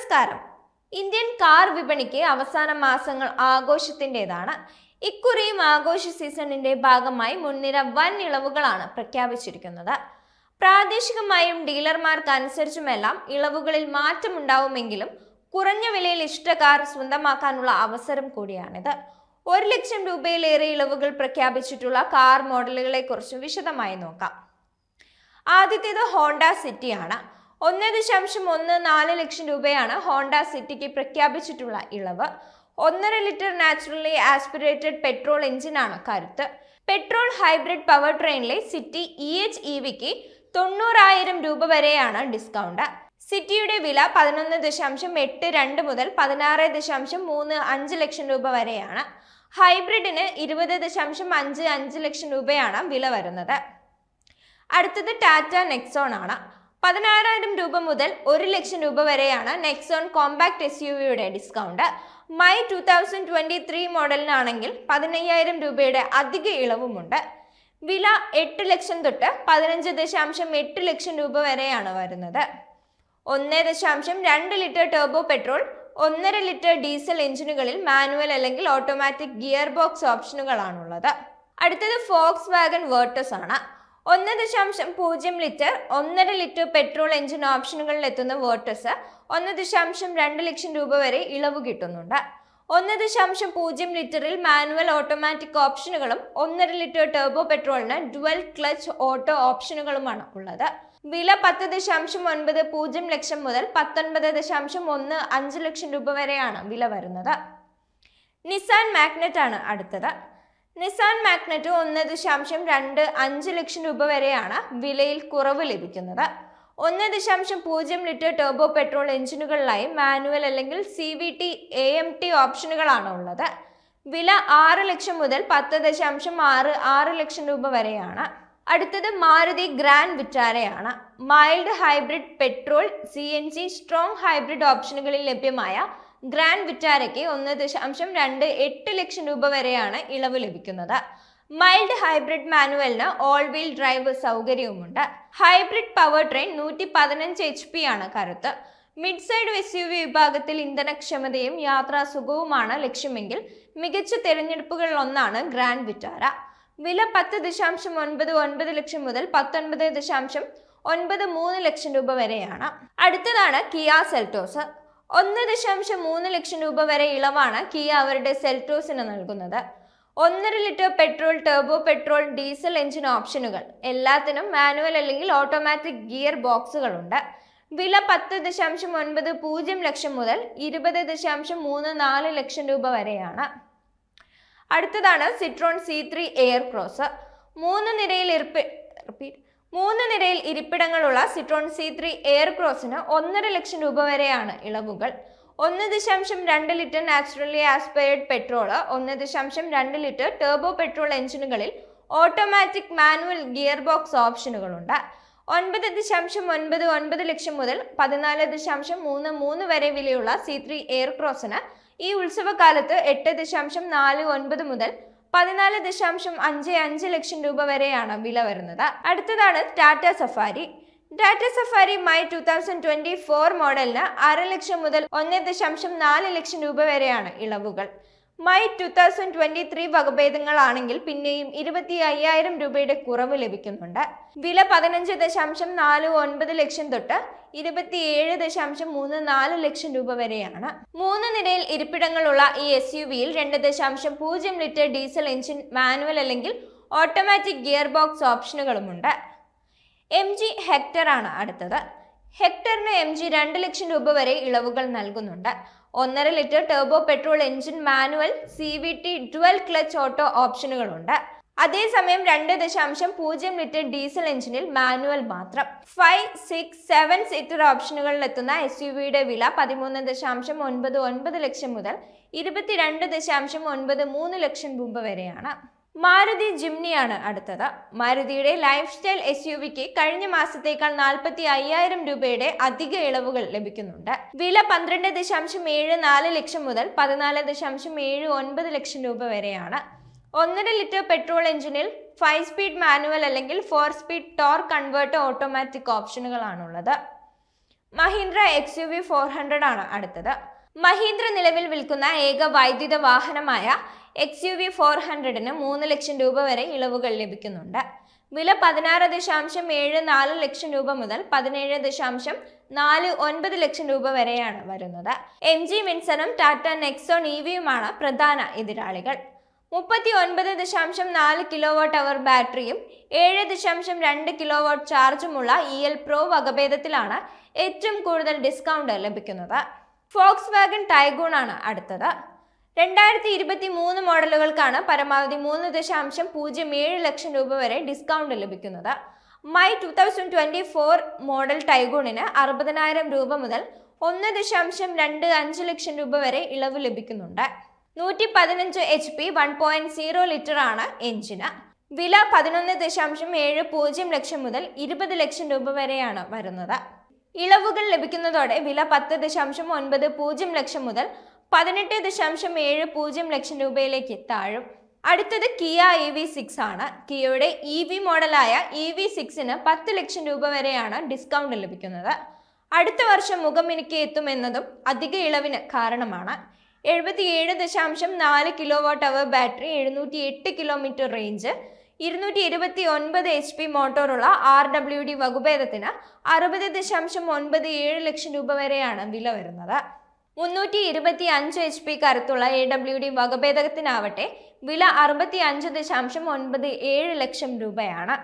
നമസ്കാരം. Indian car വിപണിക്ക് അവസാന മാസങ്ങൾ ആഘോഷത്തിന്റെതാണ്. ഇക്കുറിയും ആഘോഷ സീസണിന്റെ ഭാഗമായി മുൻനിര വൻ ഇളവുകളാണ് പ്രഖ്യാപിച്ചിരിക്കുന്നത്. പ്രാദേശികമായും ഡീലർമാർക്ക് അനുസരിച്ചുമെല്ലാം ഇളവുകളിൽ മാറ്റമുണ്ടാവുമെങ്കിലും കുറഞ്ഞ വിലയിൽ ഇഷ്ട കാർ സ്വന്തമാക്കാനുള്ള അവസരം കൂടിയാണിത്. ഒരു ലക്ഷം രൂപയിലേറെ ഇളവുകൾ പ്രഖ്യാപിച്ചിട്ടുള്ള കാർ മോഡലുകളെ കുറിച്ച് വിശദമായി നോക്കാം. ആദ്യത്തേത് ഹോണ്ട സിറ്റിയാണ്. ഒന്ന് ദശാംശം ഒന്ന് നാല് ലക്ഷം രൂപയാണ് ഹോണ്ട സിറ്റിക്ക് പ്രഖ്യാപിച്ചിട്ടുള്ള ഇളവ്. ഒന്നര ലിറ്റർ നാച്ചുറലി ആസ്പിറേറ്റഡ് പെട്രോൾ എഞ്ചിനാണ് കരുത്ത്. പെട്രോൾ ഹൈബ്രിഡ് പവർ ട്രെയിനിലെ സിറ്റി ഇ എച്ച് ഇ വിക്ക് തൊണ്ണൂറായിരം രൂപ വരെയാണ് ഡിസ്കൗണ്ട്. സിറ്റിയുടെ വില പതിനൊന്ന് ദശാംശം എട്ട് രണ്ട് മുതൽ പതിനാറ് ദശാംശം മൂന്ന് അഞ്ച് ലക്ഷം രൂപ വരെയാണ്. ഹൈബ്രിഡിന് ഇരുപത് ദശാംശം അഞ്ച് അഞ്ച് ലക്ഷം രൂപയാണ് വില വരുന്നത്. അടുത്തത് ടാറ്റ നെക്സോൺ ആണ്. പതിനാറായിരം രൂപ മുതൽ ഒരു ലക്ഷം രൂപ വരെയാണ് നെക്സോൺ കോമ്പാക്ട് എസ് യു വിയുടെ discount. My two thousand twenty three മോഡലിനാണെങ്കിൽ പതിനയ്യായിരം രൂപയുടെ അധിക ഇളവുമുണ്ട്. വില എട്ട് ലക്ഷം തൊട്ട് പതിനഞ്ച് ദശാംശം എട്ട് ലക്ഷം രൂപ വരെയാണ് വരുന്നത്. ഒന്ന് ദശാംശം രണ്ട് ലിറ്റർ ടേർബോ പെട്രോൾ ഒന്നര ലിറ്റർ ഡീസൽ എഞ്ചിനുകളിൽ മാനുവൽ അല്ലെങ്കിൽ ഓട്ടോമാറ്റിക് ഗിയർ ബോക്സ് ഓപ്ഷനുകളാണുള്ളത്. അടുത്തത് ഫോക്സ് വാഗൺ വേർട്ടസ് ആണ്. ഒന്ന് ദശാംശം പൂജ്യം ലിറ്റർ ഒന്നര ലിറ്റർ പെട്രോൾ എഞ്ചിൻ ഓപ്ഷനുകളിൽ എത്തുന്ന വോട്ടേഴ്സ് ഒന്ന് ദശാംശം രണ്ട് ലക്ഷം രൂപ വരെ ഇളവ് കിട്ടുന്നുണ്ട്. ഒന്ന് ദശാംശം പൂജ്യം ലിറ്ററിൽ മാനുവൽ ഓട്ടോമാറ്റിക് ഓപ്ഷനുകളും ഒന്നര ലിറ്റർ ടേബോ പെട്രോളിന് ഡുവൽ ക്ലച്ച് ഓട്ടോ ഓപ്ഷനുകളുമാണ് ഉള്ളത്. വില പത്ത് ദശാംശം ഒൻപത് പൂജ്യം ലക്ഷം മുതൽ പത്തൊൻപത് ദശാംശം ഒന്ന് അഞ്ച് ലക്ഷം രൂപ വരെയാണ് വില വരുന്നത്. നിസാൻ മാഗ്നറ്റ് ആണ് അടുത്തത്. നിസാൻ മാഗ്നറ്റ് ഒന്ന് ദശാംശം രണ്ട് അഞ്ച് ലക്ഷം രൂപ വരെയാണ് വിലയിൽ കുറവ് ലഭിക്കുന്നത്. ഒന്ന് ദശാംശം പൂജ്യം ലിറ്റർ ടർബോ പെട്രോൾ എഞ്ചിനുകളിലായി മാനുവൽ അല്ലെങ്കിൽ C V T A M T ഓപ്ഷനുകളാണ് ഉള്ളത്. വില ആറ് ലക്ഷം മുതൽ പത്ത് ദശാംശം ആറ് ആറ് ലക്ഷം രൂപ വരെയാണ്. അടുത്തത് Maruti grand വിറ്റാരയാണ് mild hybrid petrol C N G strong hybrid ഓപ്ഷനുകളിൽ ലഭ്യമായ ഗ്രാൻഡ് വിറ്റാരയ്ക്ക് ഒന്ന് ദശാംശം രണ്ട് എട്ട് ലക്ഷം രൂപ വരെയാണ് ഇളവ് ലഭിക്കുന്നത്. മൈൽഡ് ഹൈബ്രിഡ് മാനുവലിന് ഓൾ വീൽ ഡ്രൈവ് സൗകര്യവുമുണ്ട്. ഹൈബ്രിഡ് പവർ ട്രെയിൻ നൂറ്റി പതിനഞ്ച് എച്ച് പി ആണ് കരുത്ത്. Mid size S U V വിഭാഗത്തിൽ ഇന്ധനക്ഷമതയും യാത്രാസുഖവുമാണ് ലക്ഷ്യമെങ്കിൽ മികച്ച തിരഞ്ഞെടുപ്പുകളിൽ ഒന്നാണ് ഗ്രാൻഡ് വിറ്റാര വില പത്ത് ദശാംശം ഒൻപത് ഒൻപത് ലക്ഷം മുതൽ പത്തൊൻപത് ദശാംശം ഒൻപത് മൂന്ന് ലക്ഷം രൂപ വരെയാണ്. അടുത്തതാണ് കിയ സെൽറ്റോസ് ഒന്ന് ദശാംശം മൂന്ന് ലക്ഷം രൂപ വരെ ഇളവാണ് കിയ അവരുടെ സെൽറ്റോസിന് നൽകുന്നത്. ഒന്നര litre petrol turbo petrol diesel engine ഓപ്ഷനുകൾ. എല്ലാത്തിനും മാനുവൽ അല്ലെങ്കിൽ ഓട്ടോമാറ്റിക് ഗിയർ ബോക്സുകളുണ്ട്. വില പത്ത് ദശാംശം ഒൻപത് പൂജ്യം ലക്ഷം മുതൽ ഇരുപത് ദശാംശം മൂന്ന് നാല് ലക്ഷം രൂപ വരെയാണ്. അടുത്തതാണ് Citroen C three air cross. മൂന്ന് നിരയിൽ ഇരിപ്പി റിപ്പീറ്റ്. മൂന്ന് നിരയിൽ ഇരിപ്പിടങ്ങളുള്ള സിട്രോൺ സി ത്രീ എയർ ക്രോസിന് ഒന്നര ലക്ഷം രൂപ വരെയാണ് ഇളവുകൾ. ഒന്ന് ദശാംശം രണ്ട് ലിറ്റർ നാച്ചുറലി ആസ്പയർഡ് പെട്രോൾ ഒന്ന് ദശാംശം രണ്ട് ലിറ്റർ ടേർബോ പെട്രോൾ എഞ്ചിനുകളിൽ ഓട്ടോമാറ്റിക് മാനുവൽ ഗിയർ ബോക്സ് ഓപ്ഷനുകളുണ്ട്. ഒൻപത് ദശാംശം ഒൻപത് ഒൻപത് ലക്ഷം മുതൽ പതിനാല് ദശാംശം മൂന്ന് മൂന്ന് വരെ വിലയുള്ള സി ത്രീ എയർ ക്രോസിന് ഈ ഉത്സവകാലത്ത് എട്ട് ദശാംശം നാല് ഒൻപത് മുതൽ പതിനാല് ദശാംശം അഞ്ച് അഞ്ച് ലക്ഷം രൂപ വരെയാണ് വില വരുന്നത്. അടുത്തതാണ് Tata Safari. Tata Safari my two thousand twenty four മോഡലിന് അര ലക്ഷം മുതൽ ഒന്ന് ദശാംശം നാല് ലക്ഷം രൂപ വരെയാണ് ഇളവുകൾ. My two thousand twenty three വകഭേദങ്ങളാണെങ്കിൽ പിന്നെയും ഇരുപത്തി അയ്യായിരം രൂപയുടെ കുറവ് ലഭിക്കുന്നുണ്ട്. വില പതിനഞ്ച് ദശാംശം നാല് ഒൻപത് ലക്ഷം തൊട്ട് ഇരുപത്തിയേഴ് ദശാംശം മൂന്ന് നാല് ലക്ഷം രൂപ വരെയാണ്. മൂന്ന് നിരയിൽ ഇരിപ്പിടങ്ങളുള്ള ഈ എസ് യു വിയിൽ രണ്ട് ദശാംശം പൂജ്യം ലിറ്റർ ഡീസൽ എഞ്ചിൻ മാനുവൽ അല്ലെങ്കിൽ ഓട്ടോമാറ്റിക് ഗിയർ ബോക്സ് ഓപ്ഷനുകളുമുണ്ട്. എം ജി ഹെക്ടർ ആണ് അടുത്തത്. ഹെക്ടറിന് എം ജി രണ്ട് ലക്ഷം രൂപ വരെ ഇളവുകൾ നൽകുന്നുണ്ട്. ഒന്നര litre turbo petrol engine manual C V T dual clutch auto ഓപ്ഷനുകളുണ്ട്. അതേസമയം രണ്ട് ദശാംശം പൂജ്യം ലിറ്റർ ഡീസൽ എഞ്ചിനിൽ മാനുവൽ മാത്രം. ഫൈവ് സിക്സ് സെവൻ സീറ്റർ ഓപ്ഷനുകളിൽ എത്തുന്ന എസ് യു വിയുടെ വില പതിമൂന്ന് ദശാംശം ഒൻപത് ഒൻപത് ലക്ഷം മുതൽ ഇരുപത്തിരണ്ട് ദശാംശം ഒൻപത് മൂന്ന് ലക്ഷം രൂപ വരെയാണ്. മാരുതി ജിംനിയാണ് അടുത്തത്. മാരുതിയുടെ ലൈഫ് സ്റ്റൈൽ എസ് യു വിക്ക് കഴിഞ്ഞ മാസത്തേക്കാൾ നാൽപ്പത്തി അയ്യായിരം രൂപയുടെ അധിക ഇളവുകൾ ലഭിക്കുന്നുണ്ട്. വില പന്ത്രണ്ട് ദശാംശം ഏഴ് നാല് ലക്ഷം മുതൽ പതിനാല് ദശാംശം ഏഴ് ഒൻപത് ലക്ഷം രൂപ വരെയാണ്. ഒന്നര ലിറ്റർ പെട്രോൾ എഞ്ചിനിൽ ഫൈവ് സ്പീഡ് മാനുവൽ അല്ലെങ്കിൽ four speed torque converter automatic ഓപ്ഷനുകളാണുള്ളത് Mahindra X U V four hundred ആണ് അടുത്തത്. മഹീന്ദ്ര നിലവിൽ വിൽക്കുന്ന ഏക വൈദ്യുത വാഹനമായ എക്സ് യു വി ഫോർ ഹൺഡ്രഡിന് മൂന്ന് ലക്ഷം രൂപ വരെ ഇളവുകൾ ലഭിക്കുന്നുണ്ട്. വില പതിനാറ് ദശാംശം ഏഴ് നാല് ലക്ഷം രൂപ മുതൽ പതിനേഴ് ദശാംശം നാല് ഒൻപത് ലക്ഷം രൂപ വരെയാണ് വരുന്നത്. എം ജി മിൻസനും ടാറ്റ നെക്സോൺ ഇ വിയുമാണ് പ്രധാന എതിരാളികൾ. മുപ്പത്തി ഒൻപത് ദശാംശം നാല് കിലോ വാട്ട് അവർ ബാറ്ററിയും ഏഴ് ദശാംശം രണ്ട് കിലോ വാട്ട് ചാർജുമുള്ള ഇ എൽ പ്രോ വകഭേദത്തിലാണ് ഏറ്റവും കൂടുതൽ ഡിസ്കൗണ്ട് ലഭിക്കുന്നത്. ഫോക്സ് വാഗൺ ടൈഗൂണാണ് അടുത്തത്. രണ്ടായിരത്തി ഇരുപത്തി മൂന്ന് മോഡലുകൾക്കാണ് പരമാവധി മൂന്ന് ദശാംശം പൂജ്യം ഏഴ് ലക്ഷം രൂപ വരെ ഡിസ്കൗണ്ട് ലഭിക്കുന്നത്. My two thousand twenty four model ടൈഗൂണിന് അറുപതിനായിരം രൂപ മുതൽ ഒന്ന് ദശാംശം രണ്ട് അഞ്ച് ലക്ഷം രൂപ വരെ ഇളവ് ലഭിക്കുന്നുണ്ട്. നൂറ്റി പതിനഞ്ച് H P one point zero litre ആണ് എഞ്ചിന്. വില പതിനൊന്ന് ദശാംശം ഏഴ് പൂജ്യം ലക്ഷം മുതൽ ഇരുപത് ലക്ഷം രൂപ വരെയാണ് വരുന്നത്. ഇളവുകൾ ലഭിക്കുന്നതോടെ വില പത്ത് ദശാംശം ഒൻപത് പൂജ്യം ലക്ഷം മുതൽ പതിനെട്ട് ദശാംശം ഏഴ് പൂജ്യം ലക്ഷം രൂപയിലേക്ക് താഴും. അടുത്തത് കിയ ഇ വി സിക്സ് ആണ്. കിയയുടെ ഇ വി മോഡലായ ഇ വി സിക്സിന് പത്ത് ലക്ഷം രൂപ വരെയാണ് ഡിസ്കൗണ്ട് ലഭിക്കുന്നത്. അടുത്ത വർഷം മുഖമിനുക്കി എത്തുമെന്നതും അധിക ഇളവിന് കാരണമാണ്. എഴുപത്തിയേഴ് ദശാംശം നാല് കിലോ വാട്ട് അവർ ബാറ്ററി എഴുന്നൂറ്റി എട്ട് കിലോമീറ്റർ റേഞ്ച് ഇരുന്നൂറ്റി ഇരുപത്തി ഒൻപത് എച്ച് പി മോട്ടോറുള്ള ആർ ഡബ്ല്യു ഡി വകുഭേദത്തിന് അറുപത് ദശാംശം ഒൻപത് ഏഴ് ലക്ഷം രൂപ വരെയാണ് വില വരുന്നത്. മുന്നൂറ്റി ഇരുപത്തി അഞ്ച് എച്ച് പി കരുത്തുള്ള എ ഡബ്ല്യു ഡി വകഭേദത്തിനാവട്ടെ വില അറുപത്തി അഞ്ച് ദശാംശം ഒൻപത് ഏഴ് ലക്ഷം രൂപയാണ്.